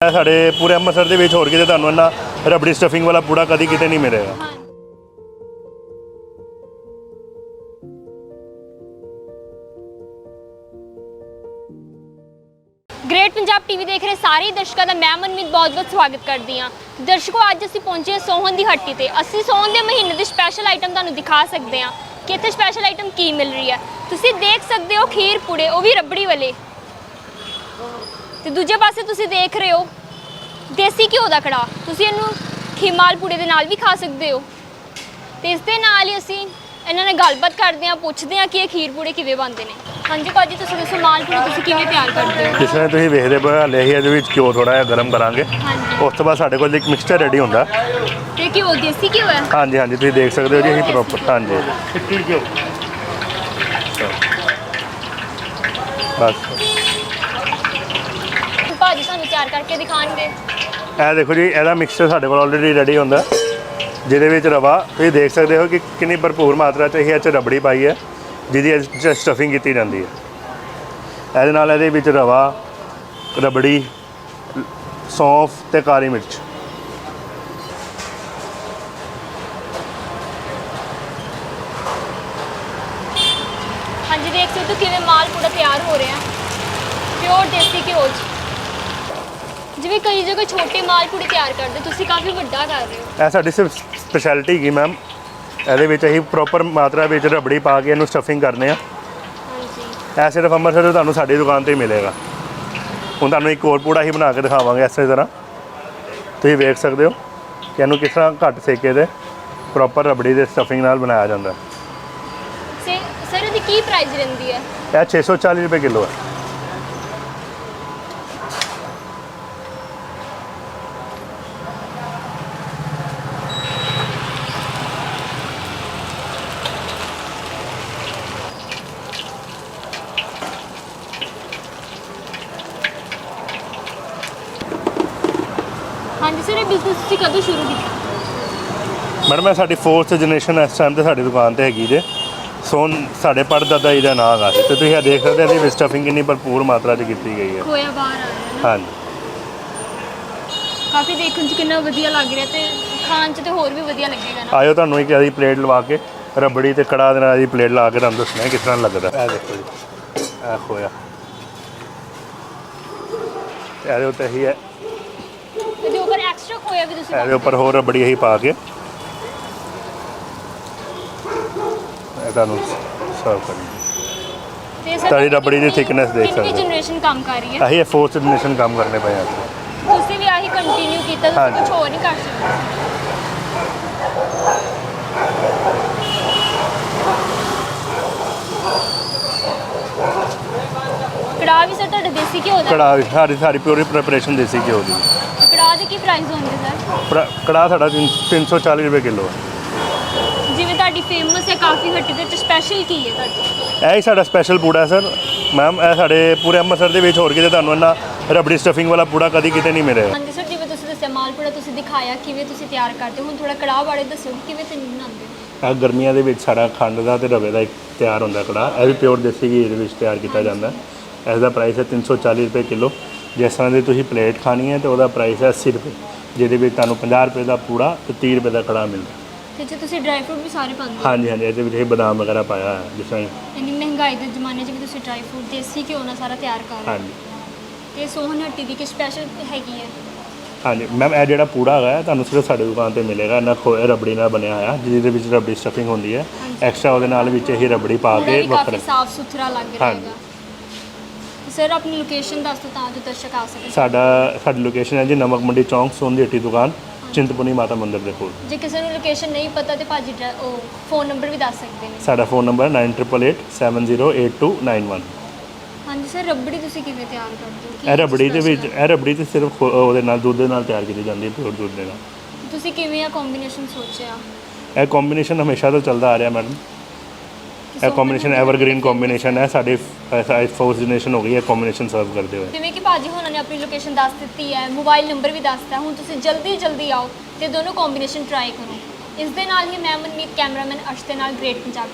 ਸਾਡੇ ਪੂਰੇ ਅੰਮ੍ਰਿਤਸਰ ਦੇ ਵਿੱਚ ਹੋਰ ਕਿਤੇ ਤੁਹਾਨੂੰ ਇੰਨਾ ਰਬੜੀ ਸਟਫਿੰਗ ਵਾਲਾ ਪੂੜਾ ਕਦੀ ਕਿਤੇ ਨਹੀਂ ਮਿਲੇਗਾ। ਗ੍ਰੇਟ ਪੰਜਾਬ ਟੀਵੀ ਦੇਖ ਰਹੇ ਸਾਰੇ ਦਰਸ਼ਕਾਂ ਦਾ ਮੈਂ ਮਨਮੀਤ ਬਹੁਤ-ਬਹੁਤ ਸਵਾਗਤ ਕਰਦੀ ਹਾਂ। ਦਰਸ਼ਕੋ, ਅੱਜ ਅਸੀਂ ਪਹੁੰਚੇ ਹਾਂ ਸੋਹਣ ਦੀ ਹੱਟੀ ਤੇ। ਅਸੀਂ ਸੋਹਣ ਦੇ ਮਹੀਨੇ ਦੀ ਸਪੈਸ਼ਲ ਆਈਟਮ ਤੁਹਾਨੂੰ ਦਿਖਾ ਸਕਦੇ ਹਾਂ ਕਿ ਇੱਥੇ ਸਪੈਸ਼ਲ ਆਈਟਮ ਕੀ ਮਿਲ ਰਹੀ ਹੈ। ਤੁਸੀਂ ਦੇਖ ਸਕਦੇ ਹੋ ਖੀਰ ਪੂੜੇ, ਉਹ ਵੀ ਰਬੜੀ ਵਾਲੇ। ਤੇ ਦੂਜੇ ਪਾਸੇ ਤੁਸੀਂ ਦੇਖ ਰਹੇ ਹੋ ਦੇਸੀ ਘਿਓ ਦਾ ਕੜਾ ਤੁਸੀਂ ਇਹਨੂੰ ਖੀਮਾਲ ਪੂੜੇ ਦੇ ਨਾਲ ਵੀ ਖਾ ਸਕਦੇ ਹੋ। ਤੇ ਇਸ ਦੇ ਨਾਲ ਹੀ ਅਸੀਂ ਇਹਨਾਂ ਨਾਲ ਗੱਲਬਾਤ ਕਰਦੇ ਹਾਂ ਪੁੱਛਦੇ ਹਾਂ ਕਿ ਇਹ ਖੀਰ ਪੂੜੇ ਕਿਵੇਂ ਬਣਦੇ ਨੇ। ਹਾਂਜੀ ਭਾਜੀ ਤੁਸੀਂ ਦੱਸੋ ਮਾਲ ਪੂੜੇ ਤੁਸੀਂ ਕਿਵੇਂ ਤਿਆਰ ਕਰਦੇ ਹੋ? ਜਿਸ ਤਰ੍ਹਾਂ ਤੁਸੀਂ ਵੇਖਦੇ ਪਏ ਹਾਲੇ ਅਸੀਂ ਇਹਦੇ ਵਿੱਚ ਘਿਓ ਥੋੜਾ ਜਿਹਾ ਗਰਮ ਕਰਾਂਗੇ। ਹਾਂਜੀ। ਉਸ ਤੋਂ ਬਾਅਦ ਸਾਡੇ ਕੋਲ ਇੱਕ ਮਿਕਸਚਰ ਰੈਡੀ ਹੁੰਦਾ। ਤੇ ਘਿਓ ਦੇਸੀ ਘਿਓ ਹੈ? ਹਾਂਜੀ ਹਾਂਜੀ ਤੁਸੀਂ ਦੇਖ ਸਕਦੇ ਹੋ ਜੀ ਅਸੀਂ ਪ੍ਰੋਪਰ ਹਾਂਜੀ। ਬਸ। ਤਿਆਰ ਕਰਕੇ ਦਿਖਾਣਗੇ। ਇਹ ਦੇਖੋ ਜੀ ਇਹਦਾ ਮਿਕਸਚਰ ਸਾਡੇ ਕੋਲ ਆਲਰੇਡੀ ਰੈਡੀ ਹੁੰਦਾ। ਜਿਹਦੇ ਵਿੱਚ ਰਵਾ ਤੁਸੀਂ ਦੇਖ ਸਕਦੇ ਹੋ ਕਿ ਕਿੰਨੀ ਭਰਪੂਰ ਮਾਤਰਾ ਚ ਇਹ 'ਚ ਰਬੜੀ ਪਾਈ ਹੈ ਜਿਹਦੀ ਸਟਫਿੰਗ ਕੀਤੀ ਜਾਂਦੀ ਹੈ। ਇਹਦੇ ਨਾਲ ਇਹਦੇ ਵਿੱਚ ਰਵਾ ਰਬੜੀ ਸੌਂਫ ਤੇ ਕਾਲੀ ਮਿਰਚ। ਹਾਂਜੀ ਦੇਖ ਸਕਦੇ ਹੋ ਕਿਵੇਂ ਮਾਲ ਪੂੜਾ ਤਿਆਰ ਹੋ ਰਿਹਾ। ਪਿਓਰ ਦੇਸੀ ਘਿਓ 'ਚ। ਜਿਵੇਂ ਕਈ ਜਗ੍ਹਾ ਛੋਟੇ ਮਾਲ ਪੂੜੇ ਤਿਆਰ ਕਰਦੇ ਤੁਸੀਂ ਕਾਫੀ ਵੱਡਾ ਕਰ ਰਹੇ ਹੋ। ਇਹ ਸਾਡੀ ਸਿਰਫ ਸਪੈਸ਼ਲਿਟੀ ਹੈਗੀ ਮੈਮ ਇਹਦੇ ਵਿੱਚ ਅਸੀਂ ਪ੍ਰੋਪਰ ਮਾਤਰਾ ਵਿੱਚ ਰਬੜੀ ਪਾ ਕੇ ਇਹਨੂੰ ਸਟਫਿੰਗ ਕਰਨੇ ਆ। ਹਾਂਜੀ। ਇਹ ਸਿਰਫ ਅੰਮ੍ਰਿਤਸਰ ਤੋਂ ਤੁਹਾਨੂੰ ਸਾਡੀ ਦੁਕਾਨ ਤੇ ਹੀ ਮਿਲੇਗਾ। ਹੁਣ ਤੁਹਾਨੂੰ ਇੱਕ ਹੋਰ ਪੂੜਾ ਹੀ ਬਣਾ ਕੇ ਦਿਖਾਵਾਂਗੇ ਇਸੇ ਤਰ੍ਹਾਂ। ਤੁਸੀਂ ਵੇਖ ਸਕਦੇ ਹੋ ਕਿ ਇਹਨੂੰ ਕਿਸ ਤਰ੍ਹਾਂ ਘੱਟ ਸੇਕੇ ਤੇ ਪ੍ਰੋਪਰ ਰਬੜੀ ਦੇ ਸਟਫਿੰਗ ਨਾਲ ਬਣਾਇਆ ਜਾਂਦਾ। ਹੈ ਸੇ ਸਰ ਇਹਦੀ ਕੀ ਪ੍ਰਾਈਸ ਰਹਿੰਦੀ ਹੈ? ਇਹ 640 ਰੁਪਏ ਕਿਲੋ ਹੈ। ਬਿਜ਼ਨਸ ਤੁਸੀਂ ਕਦੋਂ ਸ਼ੁਰੂ ਕੀਤਾ? ਮੈਡਮ ਇਹ ਸਾਡੀ ਫੋਰਥ ਜਨਰੇਸ਼ਨ ਇਸ ਟਾਈਮ ਤੇ ਸਾਡੀ ਦੁਕਾਨ ਤੇ ਹੈਗੀ ਜੇ। ਸੋ ਸਾਡੇ ਪੜਦਾਦਾ ਜੀ ਦਾ ਨਾਮ ਹੈਗਾ ਸੀ ਤੇ ਤੁਸੀਂ ਇਹ ਦੇਖ ਸਕਦੇ ਹੋ ਇਹਦੀ ਸਟਫਿੰਗ ਕਿੰਨੀ ਭਰਪੂਰ ਮਾਤਰਾ 'ਚ ਕੀਤੀ ਗਈ ਹੈ। ਖੋਇਆ ਬਾਹਰ ਆ ਰਿਹਾ ਨਾ। ਹਾਂਜੀ। ਕਾਫੀ ਦੇਖਣ 'ਚ ਕਿੰਨਾ ਵਧੀਆ ਲੱਗ ਰਿਹਾ ਤੇ ਖਾਣ 'ਚ ਤੇ ਹੋਰ ਵੀ ਵਧੀਆ ਲੱਗੇਗਾ ਨਾ। ਆਇਓ ਤੁਹਾਨੂੰ ਇੱਕ ਇਹਦੀ ਪਲੇਟ ਲਵਾ ਕੇ ਰਬੜੀ ਤੇ ਕੜਾ ਦੇ ਨਾਲ ਇਹਦੀ ਪਲੇਟ ਲਾ ਕੇ ਤੁਹਾਨੂੰ ਦੱਸਣਾ ਕਿਸ ਤਰ੍ਹਾਂ ਲੱਗਦਾ। ਇਹ ਦੇਖੋ ਜੀ। ਇਹ ਖੋਇਆ। ਤੇ ਇਹਦੇ ਉੱਤੇ ਹੀ ਹੈ। ਐਕਸਟਰਾ ਖੋਇਆ ਵੀ ਤੁਸੀਂ ਇਹਦੇ ਉੱਪਰ ਹੋਰ ਰਬੜੀ ਹੀ ਪਾ ਕੇ ਇਹ ਤੁਹਾਨੂੰ ਸਰਵ ਕਰਨੀ ਤੇ ਸਰ ਤੁਹਾਡੀ ਰਬੜੀ ਦੀ thickness ਦੇਖ ਸਕਦੇ ਹੋ। ਕਿੰਨੀ ਜਨਰੇਸ਼ਨ ਕੰਮ ਕਰ ਰਹੀ ਹੈ? ਅਸੀਂ ਇਹ ਫੋਰਥ ਜਨਰੇਸ਼ਨ ਕੰਮ ਕਰਨੇ ਪਏ ਹਾਂ ਤੁਸੀਂ ਵੀ ਆਹੀ ਕੰਟੀਨਿਊ ਕੀਤਾ ਤੁਸੀਂ ਹਾਂਜੀ। ਕੁਝ ਹੋਰ ਨਹੀਂ ਕਰ ਸਕਦੇ? ਕੜਾਹ ਵੀ ਸਰ ਤੁਹਾਡਾ ਦੇਸੀ ਘਿਓ ਦਾ? ਕੜਾ ਸਾਡੀ ਸਾਰੀ ਪਿਓਰੀ ਪ੍ਰੈਪਰੇਸ਼ਨ ਦੇਸੀ ਘਿਓ ਦੀ। ਤੇ ਕੜਾਹ ਦੇ ਕੀ ਪ੍ਰਾਈਸ ਹੋਣਗੇ ਸਰ ਪਰ ਕੜਾ ਸਾਡਾ ਤਿੰਨ- 340 ਰੁਪਏ ਕਿਲੋ ਹੈ ਜਿਵੇਂ ਤੁਹਾਡੀ ਫੇਮਸ ਹੈ ਕਾਫੀ ਹੱਟੀ ਦੇ ਵਿੱਚ ਸਪੈਸ਼ਲ ਕੀ ਹੈ ਤੁਹਾਡੀ? ਇਹ ਹੀ ਸਾਡਾ ਸਪੈਸ਼ਲ ਪੂੜਾ ਸਰ ਮੈਮ ਇਹ ਸਾਡੇ ਪੂਰੇ ਅੰਮ੍ਰਿਤਸਰ ਦੇ ਵਿੱਚ ਹੋਰ ਕਿਤੇ ਤੁਹਾਨੂੰ ਇੰਨਾ ਰਬੜੀ ਸਟਫਿੰਗ ਵਾਲਾ ਪੂੜਾ ਕਦੀ ਕਿਤੇ ਨਹੀਂ ਮਿਲੇਗਾ ਹਾਂਜੀ ਸਰ ਜਿਵੇਂ ਤੁਸੀਂ ਦੱਸਿਆ ਮਾਲਪੂੜਾ ਤੁਸੀਂ ਦਿਖਾਇਆ ਕਿਵੇਂ ਤੁਸੀਂ ਤਿਆਰ ਕਰਦੇ ਹੋ? ਹੁਣ ਥੋੜਾ ਕੜਾਹ ਬਾਰੇ ਦੱਸੋ ਕਿ ਕਿਵੇਂ ਤੁਸੀਂ ਬਣਾਉਂਦੇ ਹੋ? ਇਹ ਗਰਮੀਆਂ ਦੇ ਵਿੱਚ ਸਾਡਾ ਖੰਡ ਦਾ ਤੇ ਰਵੇ ਦਾ ਇੱਕ ਤਿਆਰ ਹੁੰਦਾ ਕੜਾ ਇਹ ਵੀ ਪਿਓਰ ਦੇਸੀ ਘੀ ਦੇ ਵਿੱਚ ਤਿਆਰ ਕੀਤਾ ਜਾਂਦਾ। ਹੈ ਇਸ ਦਾ ਪ੍ਰਾਈਸ ਹੈ 340 ਰੁਪਏ ਕਿਲੋ। ਜਿਸ ਤਰ੍ਹਾਂ ਦੀ ਤੁਸੀਂ ਪਲੇਟ ਖਾਣੀ ਹੈ ਤੇ ਉਹਦਾ ਪ੍ਰਾਈਸ ਹੈ 80 ਰੁਪਏ ਜਿਹਦੇ ਵਿੱਚ ਤੁਹਾਨੂੰ 50 ਰੁਪਏ ਦਾ ਪੂੜਾ ਤੇ 30 ਰੁਪਏ ਦਾ ਕੜਾ ਮਿਲਦਾ। ਤੇ ਜੇ ਤੁਸੀਂ ਡਰਾਈ ਫਰੂਟ ਵੀ ਸਾਰੇ ਪਾਉਂਦੇ ਹੋ? ਹਾਂਜੀ ਹਾਂਜੀ ਇਹਦੇ ਵਿੱਚ ਇਹ ਬਦਾਮ ਵਗੈਰਾ ਪਾਇਆ ਹੈ ਜਿਸ ਤਰ੍ਹਾਂ ਇੰਨੀ ਮਹਿੰਗਾਈ ਦੇ ਜ਼ਮਾਨੇ 'ਚ ਵੀ ਤੁਸੀਂ ਡਰਾਈ ਫਰੂਟ ਦੇਸੀ ਘਿਓ ਨਾਲ ਸਾਰਾ ਤਿਆਰ ਕਰ ਰਹੇ ਹੋ? ਹਾਂਜੀ। ਤੇ ਸੋਹਣ ਹੱਟੀ ਦੀ ਕਿ ਸਪੈਸ਼ਲ ਹੈਗੀ ਹੈ? ਹਾਂਜੀ ਮੈਮ ਇਹ ਜਿਹੜਾ ਪੂੜਾ ਹੈਗਾ ਹੈ, ਤੁਹਾਨੂੰ ਸਿਰਫ ਸਾਡੇ ਦੁਕਾਨ ਤੇ ਮਿਲੇਗਾ ਨਾ ਖੋਏ ਰਬੜੀ ਨਾਲ ਬਣਿਆ ਹੋਇਆ ਜਿਹਦੇ ਵਿੱਚ ਰਬੜੀ ਸਟਫਿੰਗ ਹੁੰਦੀ ਹੈ। ਐਕਸਟਰਾ ਉਹਦੇ ਨਾਲ ਵਿੱਚ ਇਹ ਰਬੜੀ ਪਾ ਪੂਰਾ ਕੇ ਵੀ ਕਾਫੀ ਵੱਖਰਾ। ਸਾਫ਼ ਸੁਥਰਾ ਲੱਗ ਰਿਹਾ ਹਾਂਜੀ। ਹੈਗਾ। ਸਰ ਆਪਣੀ ਲੋਕੇਸ਼ਨ ਦੱਸ ਦਿਓ ਤਾਂ ਜੋ ਦਰਸ਼ਕ ਆ ਸਕਣ। ਸਾਡਾ ਸਾਡੀ ਲੋਕੇਸ਼ਨ ਹੈ ਜੀ ਨਮਕ ਮੰਡੀ ਚੌਂਕ ਸੋਨ ਦੀ ਹੱਟੀ ਦੁਕਾਨ ਚਿੰਤਪੁਰਨੀ ਮਾਤਾ ਮੰਦਿਰ ਦੇ ਕੋਲ। ਜੇ ਕਿਸੇ ਨੂੰ ਲੋਕੇਸ਼ਨ ਨਹੀਂ ਪਤਾ ਤੇ ਭਾਜੀ ਡਰਾ- ਉਹ ਫੋਨ ਨੰਬਰ ਵੀ ਦੱਸ ਸਕਦੇ ਨੇ। ਸਾਡਾ ਫੋਨ ਨੰਬਰ ਹੈ 9888708291 ਹਾਂਜੀ ਸਰ ਰਬੜੀ ਤੁਸੀਂ ਕਿਵੇਂ ਤਿਆਰ ਕਰਦੇ ਹੋ? ਕੀ ਇਹ ਰਬੜੀ ਦੇ ਵਿੱਚ special ਇਹ ਰਬੜੀ ਤੇ ਸਿਰਫ ਖੋ- ਉਹਦੇ ਨਾਲ ਦੁੱਧ ਦੇ ਨਾਲ ਤਿਆਰ ਕੀਤੀ ਜਾਂਦੀ ਹੈ ਪਿਓਰ ਦੁੱਧ ਦੇ ਨਾਲ। ਹੈ? ਤੁਸੀਂ ਕਿਵੇਂ ਆ ਕੰਬੀਨੇਸ਼ਨ ਸੋਚਿਆ? ਇਹ ਕੰਬੀਨੇਸ਼ਨ ਹਮੇਸ਼ਾ ਤੋਂ ਚੱਲਦਾ ਆ ਰਿਹਾ ਮੈਡਮ ਇਹ ਕੰਬੀਨੇਸ਼ਨ ਐਵਰਗ੍ਰੀਨ ਕੰਬੀਨੇਸ਼ਨ ਹੈ ਸਾਡੇ ਫੋਰਥ ਜਨਰੇਸ਼ਨ ਹੋ ਗਈ ਹੈ ਕੰਬੀਨੇਸ਼ਨ ਸਰਵ ਕਰਦੇ ਹੋਏ। ਜਿਵੇਂ ਕਿ ਭਾਜੀ ਹੁਣਾਂ ਨੇ ਆਪਣੀ ਲੋਕੇਸ਼ਨ ਦੱਸ ਦਿੱਤੀ ਹੈ ਮੋਬਾਈਲ ਨੰਬਰ ਵੀ ਦੱਸਤਾ ਹੁਣ ਤੁਸੀਂ ਜਲਦੀ ਜਲਦੀ ਆਓ ਤੇ ਦੋਨੋਂ ਕੰਬੀਨੇਸ਼ਨ ਟਰਾਈ ਕਰੋ। ਇਸ ਦੇ ਨਾਲ ਹੀ ਮੈਂ ਮਨਮੀਤ ਕੈਮਰਾਮੈਨ ਅਰਸ਼ ਦੇ ਨਾਲ ਗ੍ਰੇਟ ਪੰਜਾਬ